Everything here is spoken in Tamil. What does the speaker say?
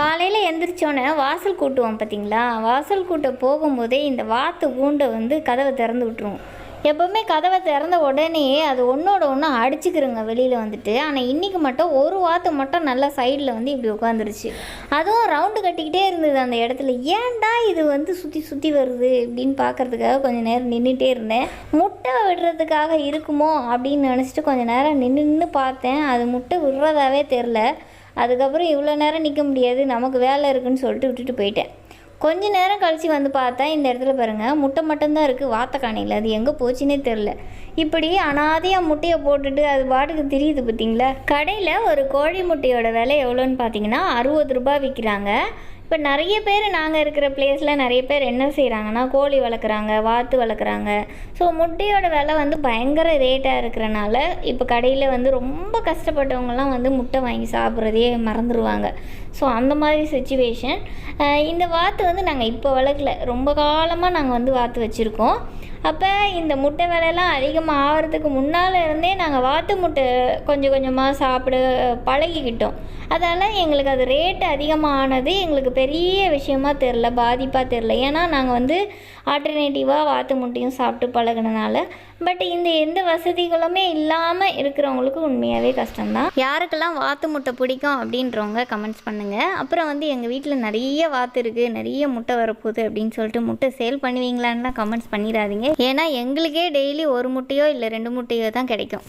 காலையில் எந்திரிச்சோன்னே வாசல் கூட்டுவோம் பார்த்தீங்களா வாசல் கூட்ட போகும்போதே இந்த வாத்து கூண்டை வந்து கதவை திறந்து விட்டுருவோம் எப்போவுமே கதவை திறந்த உடனே அது ஒன்றோட ஒன்று அடிச்சுக்கிறோங்க வெளியில் வந்துட்டு. ஆனால் இன்றைக்கி மட்டும் ஒரு வாத்து மட்டும் நல்லா சைடில் வந்து இப்படி உட்காந்துருச்சு அதுவும் ரவுண்டு கட்டிக்கிட்டே இருந்தது அந்த இடத்துல. ஏன்டா இது வந்து சுற்றி சுற்றி வருது அப்படின்னு பார்க்கறதுக்காக கொஞ்சம் நேரம் நின்றுட்டே இருந்தேன். முட்டை விடுறதுக்காக இருக்குமோ அப்படின்னு நினச்சிட்டு கொஞ்சம் நேரம் நின்று நின்று பார்த்தேன். அது முட்டை விடுறதாவே தெரில அதுக்கப்புறம் இவ்வளோ நேரம் நிற்க முடியாது நமக்கு வேலை இருக்குன்னு சொல்லிட்டு விட்டுட்டு போயிட்டேன். கொஞ்ச நேரம் கழித்து வந்து பார்த்தா இந்த இடத்துல பாருங்கள் முட்டை மட்டும்தான் இருக்குது வாத்தக்கானையில் அது எங்கே போச்சுன்னே தெரில இப்படி அனாதையாக முட்டையை போட்டுட்டு அது பாட்டுக்கு தெரியுது பார்த்தீங்களா? கடையில் ஒரு கோழி முட்டையோட விலை எவ்வளோன்னு பார்த்தீங்கன்னா அறுபது ரூபாய் விற்கிறாங்க. இப்போ நிறைய பேர் நாங்கள் இருக்கிற பிளேஸில் நிறைய பேர் என்ன செய்கிறாங்கன்னா கோழி வளர்க்குறாங்க வாத்து வளர்க்குறாங்க. ஸோ முட்டையோட விலை வந்து பயங்கர ரேட்டாக இருக்கிறனால இப்போ கடையில் வந்து ரொம்ப கஷ்டப்பட்டவங்கலாம் வந்து முட்டை வாங்கி சாப்பிட்றதையே மறந்துடுவாங்க ஸோ அந்த மாதிரி சுச்சுவேஷன் இந்த வாத்து வந்து நாங்கள் இப்போ வளர்க்கல. ரொம்ப காலமாக நாங்கள் வந்து வாத்து வச்சுருக்கோம். அப்போ இந்த முட்டை விலைலாம் அதிகமாக ஆகிறதுக்கு முன்னால் இருந்தே நாங்கள் வாத்து முட்டை கொஞ்சம் கொஞ்சமாக சாப்பிட பழகிக்கிட்டோம். அதனால் எங்களுக்கு அது ரேட் அதிகமானது எங்களுக்கு பெரிய விஷயமா தெரில பாதிப்பாக தெரில ஏன்னா நாங்கள் வந்து ஆல்டர்னேட்டிவாக வாத்து முட்டையும் சாப்பிட்டு பழகினனால. பட் இந்த எந்த வசதிகளுமே இல்லாமல் இருக்கிறவங்களுக்கு உண்மையாகவே கஷ்டம்தான். யாருக்கெல்லாம் வாத்து முட்டை பிடிக்கும் அப்படின்றவங்க கமெண்ட்ஸ் பண்ணுங்கள் அப்புறம் வந்து எங்கள் வீட்டில் நிறைய வாத்து இருக்குது நிறைய முட்டை வரப்போகுது அப்படின்னு சொல்லிட்டு முட்டை சேல் பண்ணுவீங்களான்லாம் கமெண்ட்ஸ் பண்ணிடாதீங்க. ஏன்னா எங்களுக்கே டெய்லி ஒரு முட்டையோ இல்லை ரெண்டு முட்டையோ தான் கிடைக்கும்.